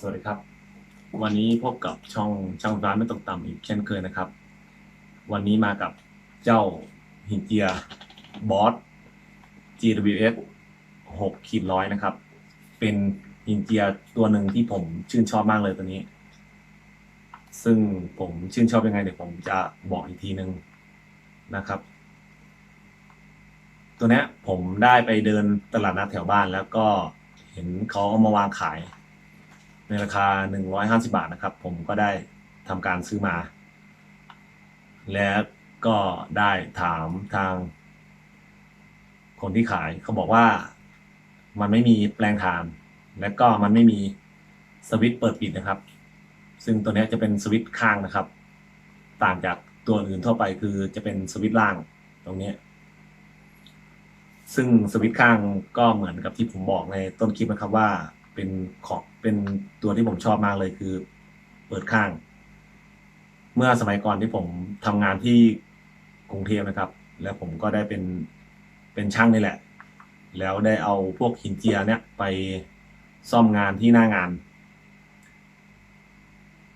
สวัสดีครับ วันนี้พบกับช่องช่างร้านไม่ตกต่ำอีกเช่นเคยนะครับ วันนี้มากับเจ้าหินเจียบอส GWS 6ขีดร้อยนะครับ เป็นหินเจียตัวหนึ่งที่ผมชื่นชอบมากเลยตัวนี้ ซึ่งผมชื่นชอบยังไงเดี๋ยวผมจะบอกอีกทีนึงนะครับ ตัวนี้ผมได้ไปเดินตลาดนัดแถวบ้านแล้วก็เห็นเขาเอามาวางขาย ในราคา 150 บาทนะครับ ผมก็ได้ทำการซื้อมา แล้วก็ได้ถามทาง คนที่ขายเขาบอกว่ามันไม่มีแปลงทาน และก็มันไม่มีสวิตช์เปิดปิดนะครับ ซึ่งตัวนี้จะเป็นสวิตช์ข้างนะครับ ต่างจากตัวอื่นทั่วไปคือจะเป็นสวิตช์ล่างตรงนี้ ซึ่งสวิตช์ข้างก็เหมือนกับที่ผมบอกในต้นคลิปนะครับว่า เป็นของเป็นตัวที่ผมชอบมากเลยคือ เปิดข้าง เมื่อสมัยก่อนที่ผมทำงานที่กรุงเทพนะครับ แล้วผมก็ได้เป็นเป็นช่างนี่แหละ แล้วได้เอาพวกหินเจียเนี่ยไปซ่อมงานที่หน้างาน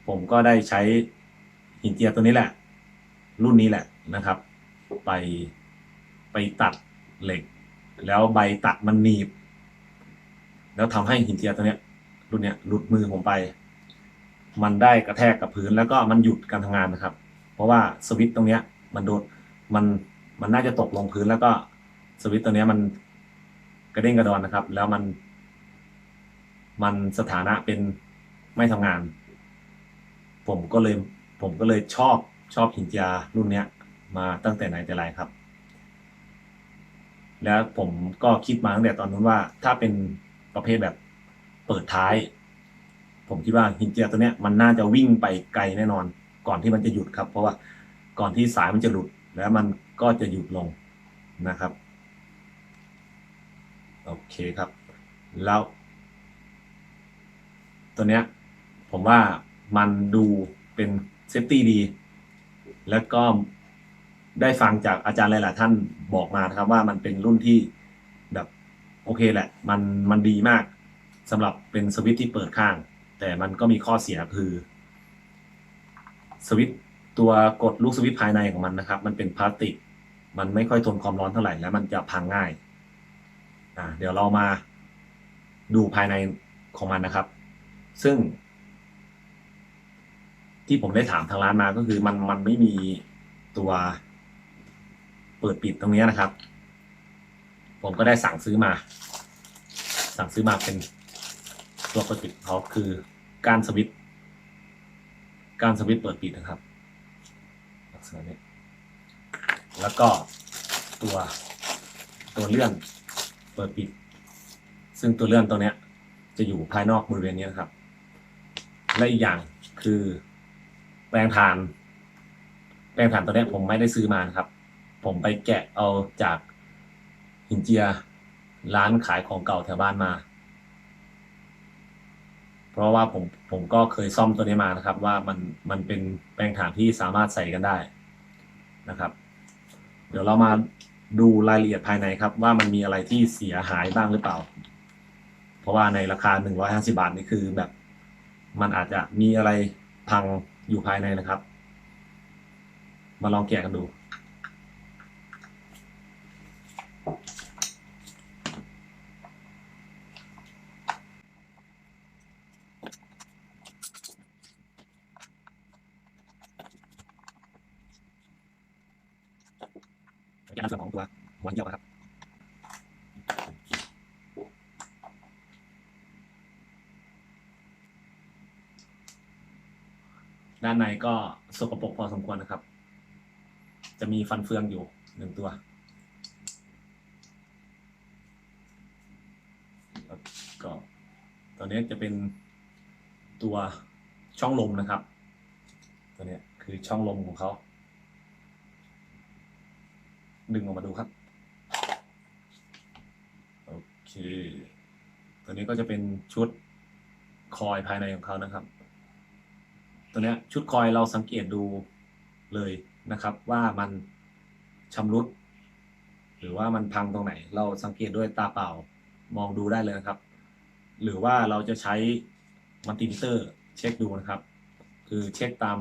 ผมก็ได้ใช้หินเจียตัวนี้แหละ รุ่นนี้แหละนะครับ ไปไปตัดเหล็ก แล้วใบตัดมันหนีบ แล้วทำให้หินเจียตัวเนี้ยรุ่นเนี้ยหลุดมือผมไป มันได้กระแทกกับพื้นแล้วก็มันหยุดการทำงานนะครับ เพราะว่าสวิตช์ตรงเนี้ย มันโดนมันมันน่าจะตกลงพื้นแล้วก็สวิตช์ตัวเนี้ยมันกระเด้งกระดอนนะครับ แล้วมัน มันสถานะเป็นไม่ทำงาน ผมก็เลยผมก็เลยชอบชอบหินเจียรุ่นเนี้ย มาตั้งแต่ไหนแต่ไรครับ แล้วผมก็คิดมาตั้งแต่ตอนนู้นว่าถ้าเป็น ประเภทแบบเปิดท้าย ผมคิดว่าหินเจียตัวเนี้ยมันน่าจะวิ่งไปไกลแน่นอน ก่อนที่มันจะหยุดครับ เพราะว่าก่อนที่สายมันจะหลุดแล้วมันก็จะหยุดลงนะครับ โอเคครับ แล้ว ตัวเนี้ย ผมว่ามันดูเป็นเซฟตี้ดี แล้วก็ได้ฟังจากอาจารย์หลาย ๆ ท่านบอกมานะครับ ว่ามันเป็นรุ่นที่ โอเคแหละ มันมันดีมากสำหรับเป็นสวิตที่เปิดข้าง แต่มันก็มีข้อเสียคือ สวิตตัวกดลูกสวิตภายในของมันนะครับ มันเป็นพลาสติก มันไม่ค่อยทนความร้อนเท่าไหร่แล้วมันจะพังง่ายอ่าเดี๋ยวเรามาดูภายในของมันนะครับ ซึ่ง ที่ผมได้ถามทางร้านมาก็คือมันมันไม่มีตัวเปิดปิดตรงนี้นะครับ ผมก็ได้สั่งซื้อมา สั่งซื้อมาเป็นตัวเปิดปิดเขาคือการสวิตช์การสวิตช์เปิดปิดนะครับลักษณะนี้แล้วก็ตัวตัวเลื่อนเปิดปิด ซึ่งตัวเลื่อนตัวเนี้ย จะอยู่ภายนอกบริเวณนี้นะครับ และอีกอย่างคือแปลงทาน แปลงทานตัวเนี้ยผมไม่ได้ซื้อมานะครับ ผมไปแกะเอาจาก หินเจีย ร้านขายของเก่าแถวบ้านมา เพราะว่าผมผมก็เคยซ่อมตัวนี้มานะครับ ว่ามันมันเป็นแปลงฐานที่สามารถใส่กันได้นะครับ เดี๋ยวเรามาดูรายละเอียดภายในครับ ว่ามันมีอะไรที่เสียหายบ้างหรือเปล่า เพราะว่าในราคา 150 บาทนี่คือแบบ มันอาจจะมีอะไรพังอยู่ภายในนะครับ มาลองแกะกันดู แกะในส่วนของตัวหัวเยี่ยวครับด้านในก็สกปรกพอสมควรนะครับ จะมีฟันเฟืองอยู่หนึ่งตัว ก็ตัวนี้จะเป็นตัวช่องลมนะครับ ตัวนี้คือช่องลมของเขา ดึงออกมาดูครับ โอเค ตัวนี้ก็จะเป็นชุดคอยภายในของเขานะครับ ตัวนี้ชุดคอยเราสังเกตดูเลยนะครับ ว่ามันชำรุด หรือว่ามันพังตรงไหน เราสังเกตด้วยตาเปล่ามองดูได้เลยนะครับ หรือว่าเราจะใช้มัลติมิเตอร์เช็คดูนะครับ คือเช็คตาม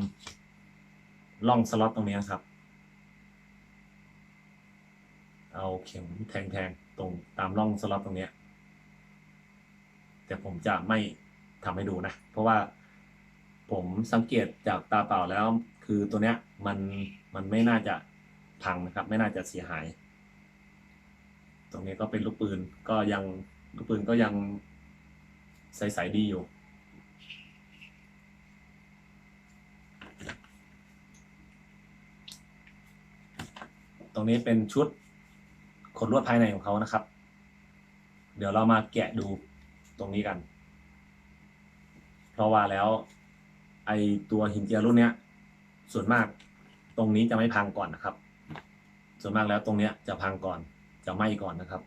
ร่องสล็อตตรงนี้ครับ เอาเข็มแทงๆ ตรงตามร่องสล็อตตรงเนี้ยแต่ผมจะไม่ทำให้ดูนะ เพราะว่าผมสังเกตจากตาเปล่าแล้ว คือตัวเนี้ยมันมันไม่น่าจะพังนะครับ ไม่น่าจะเสียหาย ตรงนี้ก็เป็นลูกปืนก็ยังลูกปืนก็ยังใสๆดีอยู่ตรงนี้เป็นชุด ดลวดภายในของเขานะครับ เดี๋ยวเรามาแกะดูตรงนี้กัน เพราะว่าแล้ว ไอตัวหินเจียรุ่นเนี้ย ส่วนมากตรงนี้จะไม่พังก่อนนะครับ ส่วนมากแล้วตรงเนี้ยจะพังก่อน จะไหม้ก่อนนะครับ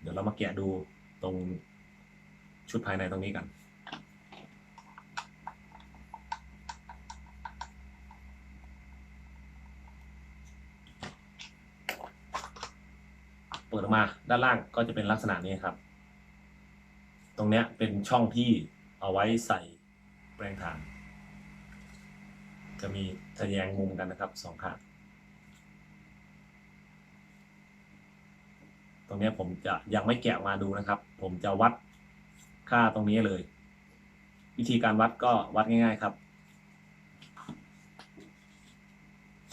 เดี๋ยวเรามาแกะดูตรงชุดภายในตรงนี้กัน ปิดออกมา ด้านล่างก็จะเป็นลักษณะนี้ครับ ตรงเนี้ยเป็นช่องที่เอาไว้ใส่แปลงฐาน จะมีทะแยงมุมกันนะครับสองข้างตรงนี้ผมจะยังไม่แกะมาดูนะครับ ผมจะวัดค่าตรงนี้เลย วิธีการวัดก็วัดง่าย ๆครับ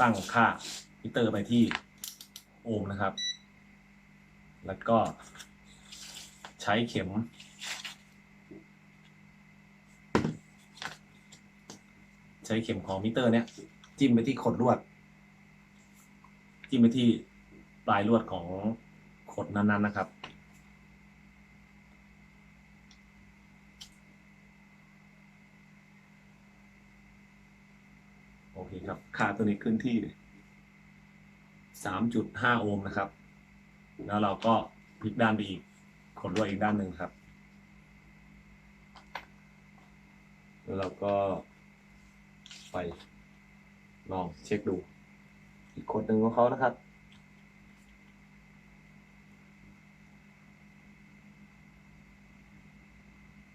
ตั้งค่ามิเตอร์ไปที่โอห์มนะครับ แล้วก็ใช้เข็ม ใช้เข็มของมิเตอร์เนี้ยจิ้มไปที่ขดลวด จิ้มไปที่ปลายลวดของขดนั้น ๆ นะครับโอเคครับ ค่าตัวนี้ขึ้นที่ 3.5 โอห์มนะครับ แล้วเราก็พลิกด้านไปอีกขดลวดอีกด้านหนึ่งครับ แล้วเราก็ไปลองเช็คดู อีกขดหนึ่งของเขานะครับ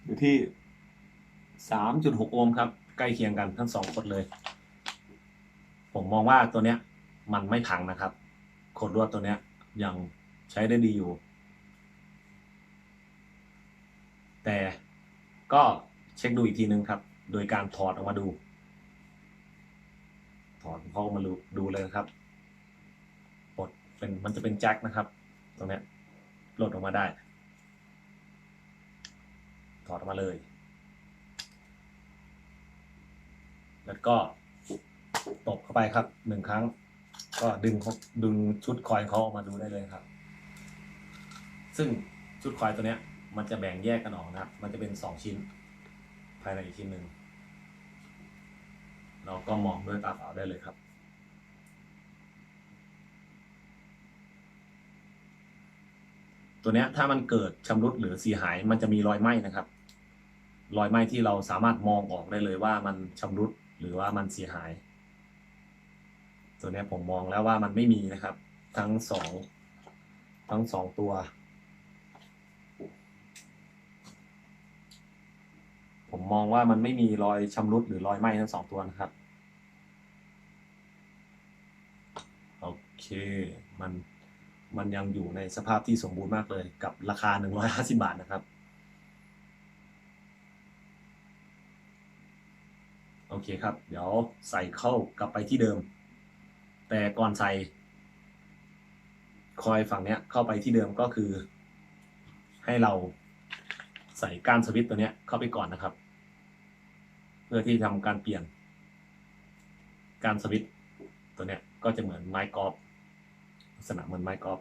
อยู่ที่3.6โอห์มครับ ใกล้เคียงกันทั้งสองขดเลย ผมมองว่าตัวเนี้ย มันไม่พังนะครับขดลวดตัวเนี้ยยัง ใช้ได้ดีอยู่ แต่ก็เช็คดูอีกทีนึงครับ โดยการถอดออกมาดู ถอดเข้ามาดูดูเลยครับปลดเป็นมันจะเป็นแจ็คนะครับ ตรงนี้ปลดออกมาได้ ถอดออกมาเลย แล้วก็ตบเข้าไปครับหนึ่งครั้ง ก็ดึงดึงชุดคอยเขาออกมาดูได้เลยครับ ซึ่งชุดคอยตัวเนี้ย มันจะแบ่งแยกกันออกนะครับ มันจะเป็นสองชิ้น ภายในอีกชิ้นหนึ่งเราก็มองด้วยตาเปล่าได้เลยครับ ตัวเนี้ยถ้ามันเกิดชำรุดหรือเสียหาย มันจะมีรอยไหม้นะครับ รอยไหม้ที่เราสามารถมองออกได้เลยว่ามันชำรุดหรือว่ามันเสียหาย ตัวเนี้ยผมมองแล้วว่ามันไม่มีนะครับ ทั้งสองทั้งสองตัว ผมมองว่ามันไม่มีรอยชำรุดหรือรอยไหม้ทั้งสองตัวนะครับ โอเค มันมันยังอยู่ในสภาพที่สมบูรณ์มากเลยกับราคา 150 บาทนะครับ โอเคครับ เดี๋ยวใส่เข้ากลับไปที่เดิม แต่ก่อนใส่คอยฝั่งเนี้ยเข้าไปที่เดิมก็คือ ให้เรา ใส่ก้านสวิตตัวเนี้ยเข้าไปก่อนนะครับ เพื่อที่ทำการเปลี่ยน การสวิตตัวเนี้ยก็จะเหมือนไม้กอล์ฟลักษณะเหมือนไม้กอล์ฟ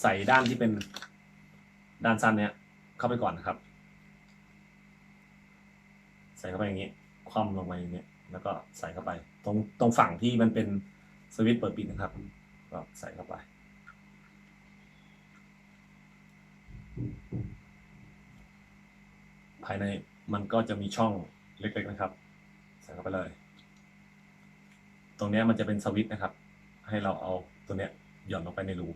ใส่ด้านที่เป็นด้านสั้นเนี้ยเข้าไปก่อนนะครับ ใส่เข้าไปอย่างนี้คว่ำลงไปอย่างนี้แล้วก็ใส่เข้าไป ตรงตรงฝั่งที่มันเป็นสวิตช์เปิดปิดนะครับ ก็ใส่เข้าไปภายในมันก็จะมีช่องเล็กๆนะครับ ใส่เข้าไปเลย ตรงนี้มันจะเป็นสวิตช์นะครับ ให้เราเอาตัวเนี้ยหย่อนลงไปในรู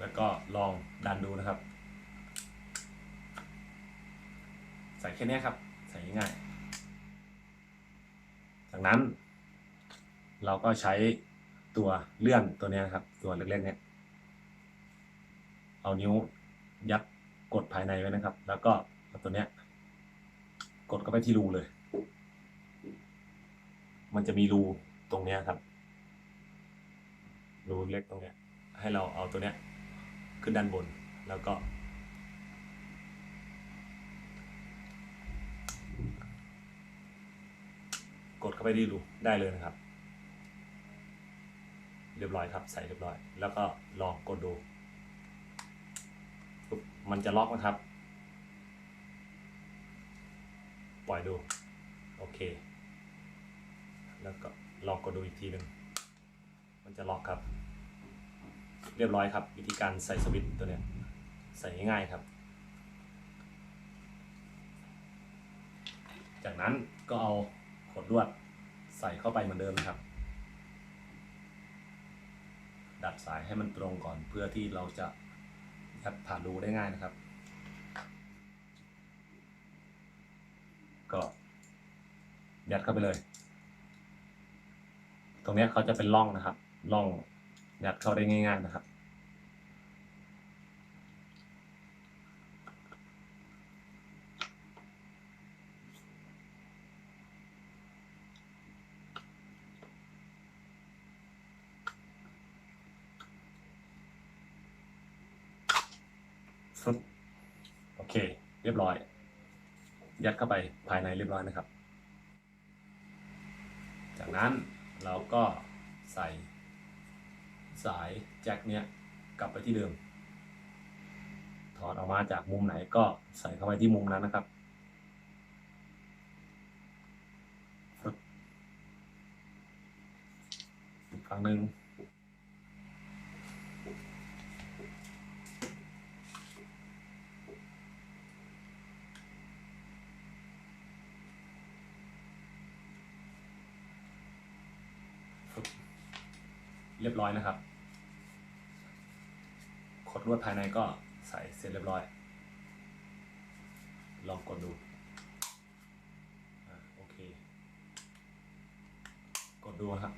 แล้วก็ลองดันดูนะครับ ใส่แค่นี้ครับ ใส่ง่าย นั้น เราก็ใช้ตัวเลื่อนตัวนี้ครับ ตัวเล็กๆเนี้ยเอานิ้วยัดกดภายในไว้นะครับ แล้วก็ตัวเนี้ย กดเข้าไปที่รูเลย มันจะมีรูตรงเนี้ยครับ รูเล็กตรงเนี้ย ให้เราเอาตัวเนี้ยขึ้นด้านบนแล้วก็าไปที่รูได้เลยนะครับ เรียบร้อยครับ ใส่เรียบร้อย แล้วก็ลองกดดูปุ๊บมันจะล็อกนะครับ ปล่อยดู โอเค แล้วก็ลองกดดูอีกทีหนึ่งมันจะล็อกครับ เรียบร้อยครับ วิธีการใส่สวิตช์ตัวเนี้ยใส่ง่ายครับ จากนั้นก็เอาขดลวด ส่เข้าไปเหมือนเดิมนะครับ ดัดสายให้มันตรงก่อนเพื่อที่เราจะยัดผ่านรูได้ง่ายนะครับ ก็ยัดเข้าไปเลย ตรงนี้เขาจะเป็นร่องนะครับร่องยัดเข้าได้ง่าย ๆนะครับ ฟึบโอ เรียบร้อย ยัดเข้าไปภายในเรียบร้อยนะครับ จากนั้นเราก็ใส่สายแจ็คเนี้ยกลับไปที่เดิม ถอดออกมาจากมุมไหนก็ใส่เข้าไปที่มุมนั้นนะครับอีกครั้งหนึ่ง เรียบร้อยนะครับขดลวดภายในก็ใส่เสร็จเรียบร้อย ลองกดดูอโอเค กดดูครับ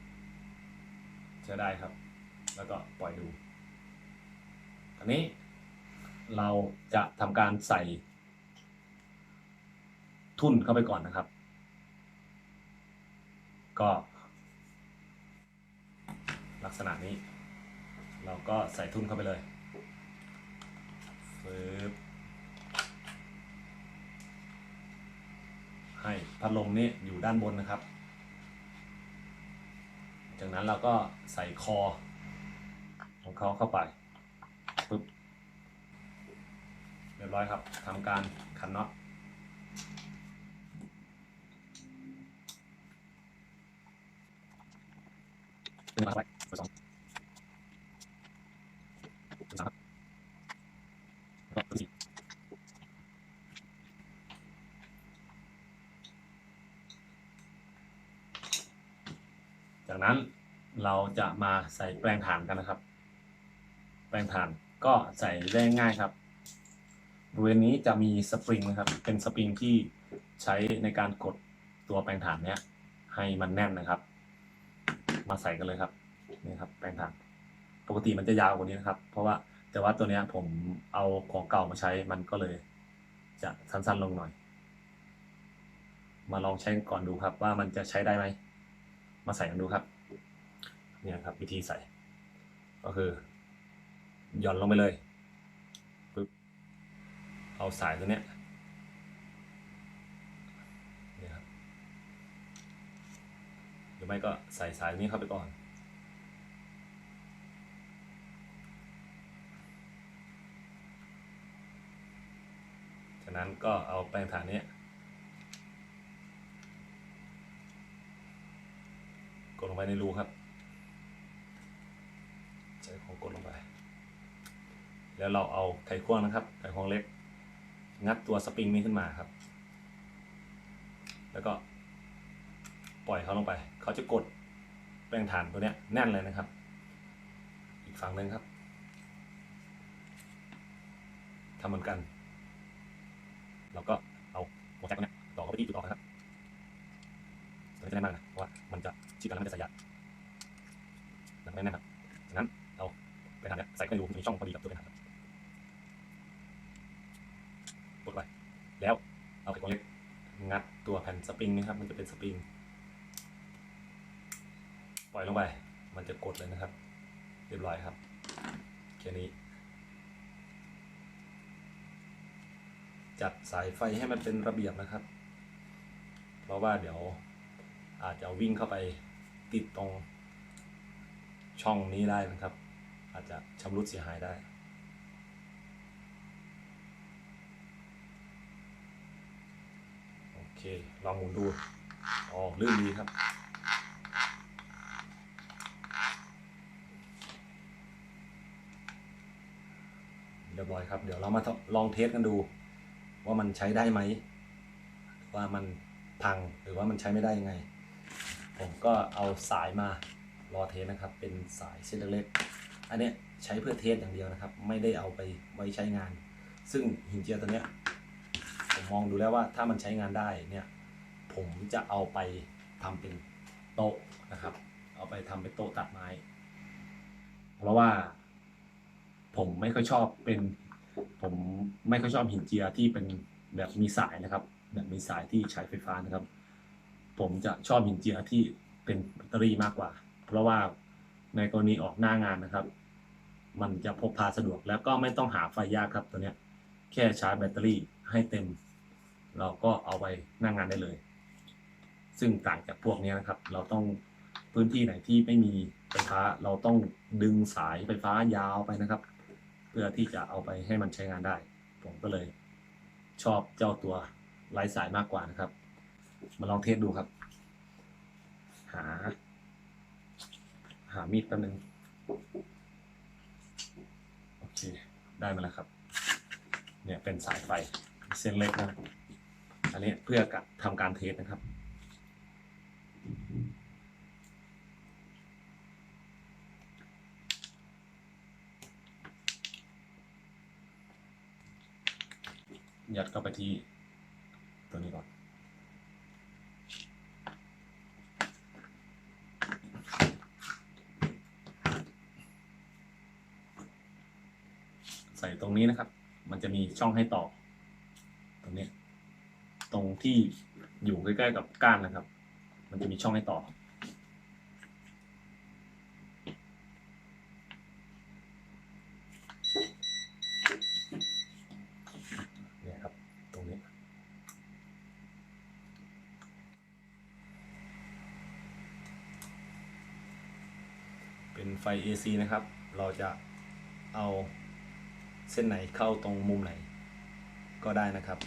ใช้ได้ครับ แล้วก็ปล่อยดูอันนี้เราจะทำการใส่ ทุ่นเข้าไปก่อนนะครับ ก็ ลักษณะนี้ เราก็ใส่ทุ่นเข้าไปเลยฟืบให้พัดลมนี้อยู่ด้านบนนะครับ จากนั้นเราก็ใส่คอของเขาเข้าไปปึ๊บเรียบร้อยครับทำการขันน็อตเป็นมาไปเบอร์สองเบอร์สามแล้วก็เบอร์สี่จากนั้นเรา จะมาใส่แปลงฐานกันนะครับ แปลงฐานก็ใส่ได้ง่ายครับบริเวณนี้จะมีสปริงนะครับ เป็นสปริงที่ใช้ในการกดตัวแปลงฐานเนี้ยให้มันแน่นนะครับ มาใส่กันเลยครับนี่ครับ แปลงฐาน ปกติมันจะยาวกว่านี้นะครับ เพราะว่าแต่ว่าตัวเนี้ยผมเอาของเก่ามาใช้มันก็เลย จะสั้นๆลงหน่อย มาลองใช้ก่อนดูครับว่ามันจะใช้ได้ไหม มาใส่กันดูครับ เนี่ยครับวิธีใส่ ก็คือหย่อนลงไปเลยปึ๊บเอาสายตัวเนี้ยเนี่ยครับหรือไม่ก็ใส่สายนี้เข้าไปก่อนจากนั้นก็เอาแปรงฐานนี้กดลงไปในรูครับ ดลงไป แล้วเราเอาไขควงนะครับ ไขควงเล็ก งัดตัวสปริงนี้ขึ้นมาครับ แล้วก็ปล่อยเขาลงไป เขาจะกดแปรงฐานตัวเนี้ยแน่นเลยนะครับ อีกฝั่งหนึ่งครับทำเหมือนกัน เราก็เอาหัวแจ็คตัวเนี้ยต่อเข้าไปที่จุดออกนะครับตัวนี้จะแน่นมากนะเพราะว่ามันจะชิดกันแล้วมันจะสยยาแล้วไม่แน่นครับ ไปทำเนี่ยใส่เข้าไปดูมันมีช่องพอดีกับตัวเป็นครับกดไปแล้วเอาไขควงเล็กงัดตัวแผ่นสปริงนะครับ มันจะเป็นสปริง ปล่อยลงไป มันจะกดเลยนะครับ เรียบร้อยครับแค่นี้ จัดสายไฟให้มันเป็นระเบียบนะครับ เพราะว่าเดี๋ยวอาจจะวิ่งเข้าไปติดตรงช่องนี้ได้นะครับ อาจจะชำรุดเสียหายได้ โอเค ลองหมุนดู อ๋อลื่นดีครับ เรียบร้อยครับ เดี๋ยวเรามาลองเทสกันดู ว่ามันใช้ได้ไหม ว่ามันพังหรือว่ามันใช้ไม่ได้ยังไง ผมก็เอาสายมารอเทสนะครับ เป็นสายเส้นเล็กๆ อันเนี้ยใช้เพื่อเทสอย่างเดียวนะครับ ไม่ได้เอาไปไว้ใช้งาน ซึ่งหินเจียตัวเนี้ยผมมองดูแล้วว่าถ้ามันใช้งานได้เนี่ยผมจะเอาไปทำเป็นโต๊ะนะครับ เอาไปทำเป็นโต๊ะตัดไม้ เพราะว่า ผมไม่ค่อยชอบเป็น ผมไม่ค่อยชอบหินเจียที่เป็นแบบมีสายนะครับ แบบมีสายที่ใช้ไฟฟ้านะครับ ผมจะชอบหินเจียที่เป็นแบตเตอรี่มากกว่า เพราะว่า ในกรณีออกหน้างานนะครับ มันจะพกพาสะดวกแล้วก็ไม่ต้องหาไฟยากครับตัวเนี้ยแค่ชาร์จแบตเตอรี่ให้เต็ม เราก็เอาไปหน้างานได้เลย ซึ่งต่างจากพวกนี้นะครับ เราต้องพื้นที่ไหนที่ไม่มีไฟฟ้าเราต้องดึงสายไฟฟ้ายาวไปนะครับ เพื่อที่จะเอาไปให้มันใช้งานได้ ผมก็เลยชอบเจ้าตัวไร้สายมากกว่านะครับ มาลองเทสดูครับ หา หา มีดแป๊บนึง โอเค ได้มาแล้วครับ เนี่ยเป็นสายไฟเส้นเล็กนะ อันนี้เพื่อกะทำการเทสนะครับยัดเข้าไปที่ตัวนี้ก่อน ใส่ต รงนี้นะครับ มันจะมีช่องให้ต่อ ตรงนี้ตรงที่อยู่ใกล้ๆกับก้านนะครับ มันจะมีช่องให้ต่อ เนี่ยครับ ตรงนี้ เป็นไฟ AC นะครับ เราจะเอา เส้นไหนเข้าตรงมุมไหน ก็ได้นะครับ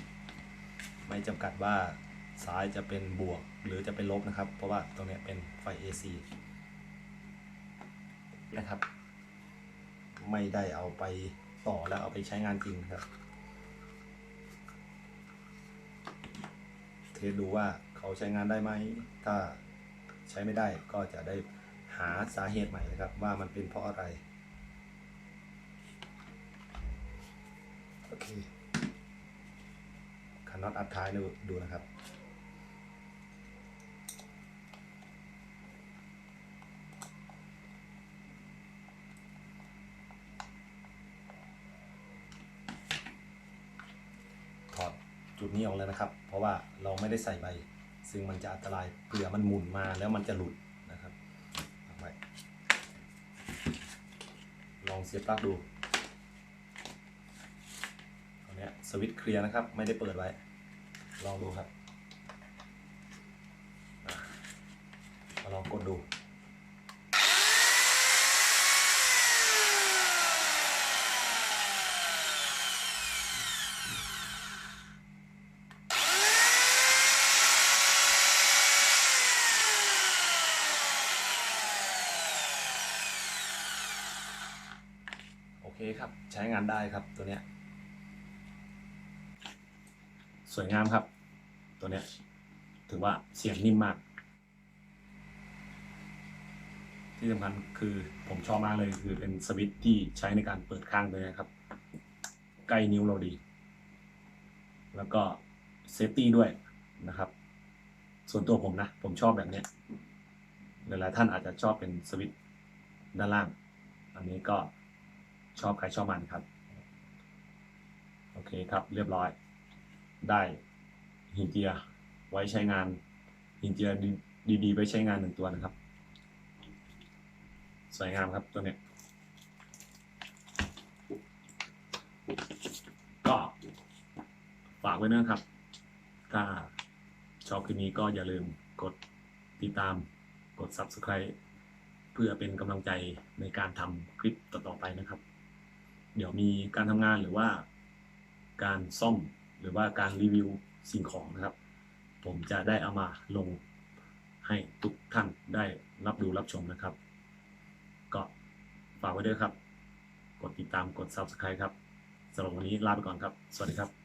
ไม่จำกัดว่าซ้ายจะเป็นบวกหรือจะเป็นลบนะครับ เพราะว่าตรงนี้เป็นไฟ AC นะครับ ไม่ได้เอาไปต่อแล้วเอาไปใช้งานจริงครับ เทสดูว่าเขาใช้งานได้ไหม ถ้าใช้ไม่ได้ก็จะได้หาสาเหตุใหม่นะครับ ว่ามันเป็นเพราะอะไร เคคันน็อตอัดท้ายดูดูนะครับ ถอดจุดนี้ออกเลยนะครับ เพราะว่าเราไม่ได้ใส่ใบ ซึ่งมันจะอันตรายเผื่อมันหมุนมาแล้วมันจะหลุดนะครับลองเสียบปลั๊กดู นี้ยสวิตช์เคลียร์นะครับ ไม่ได้เปิดไว้ ลองดูครับมาลองกดดูโอเคครับ ใช้งานได้ครับตัวเนี้ย สวยงามครับ ตัวเนี้ยถือว่าเสียงนิ่มมาก ที่สำคัญคือผมชอบมากเลยคือเป็นสวิตที่ใช้ในการเปิดข้างเลยนะครับ ใกล้นิ้วเราดี แล้วก็เซฟตี้ด้วยนะครับ ส่วนตัวผมนะ ผมชอบแบบเนี้ยหลายๆท่านอาจจะชอบเป็นสวิตด้านล่าง อันนี้ก็ชอบใครชอบมันครับ โอเคครับ เรียบร้อย ได้หินเจียไว้ใช้งานหินเจียดีๆไว้ใช้งานหนึ่งตัวนะครับ สวยงามครับตัวเนี้ยก็ฝากไว้นะครับ ถ้าชอบคลิปนี้ก็อย่าลืมกดติดตามกด Subscribe เพื่อเป็นกำลังใจในการทำคลิปต่อๆไปนะครับ เดี๋ยวมีการทำงานหรือว่าการซ่อม หรือว่าการรีวิวสิ่งของนะครับ ผมจะได้เอามาลงให้ทุกท่านได้รับดูรับชมนะครับ ก็ฝากไว้ด้วยครับ กดติดตามกด Subscribe ครับสำหรับวันนี้ลาไปก่อนครับ สวัสดีครับ